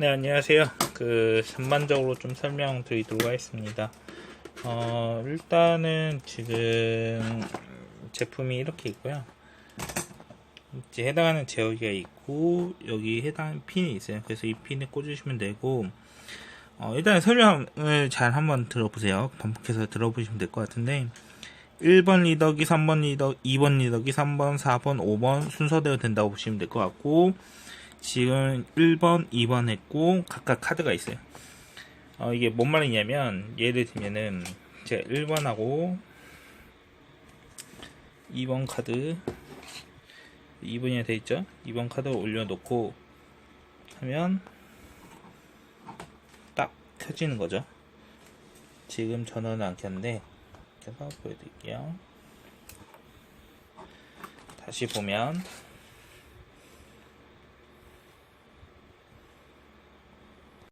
네, 안녕하세요. 그, 전반적으로 좀 설명드리도록 하겠습니다. 어, 일단은 지금 제품이 이렇게 있고요. 이제 해당하는 제어기가 있고, 여기 해당 핀이 있어요. 그래서 이 핀에 꽂으시면 되고, 어, 일단 설명을 잘 한번 들어보세요. 반복해서 들어보시면 될 것 같은데, 1번 리더기, 3번 리더, 2번 리더기, 3번, 4번, 5번 순서대로 된다고 보시면 될 것 같고, 지금 1번, 2번 했고, 각각 카드가 있어요. 어, 이게 뭔 말이냐면, 예를 들면은, 제가 1번하고, 2번 카드, 2번이 돼 있죠? 2번 카드를 올려놓고, 하면, 딱 켜지는 거죠. 지금 전원은 안 켰는데, 켜서 보여드릴게요. 다시 보면,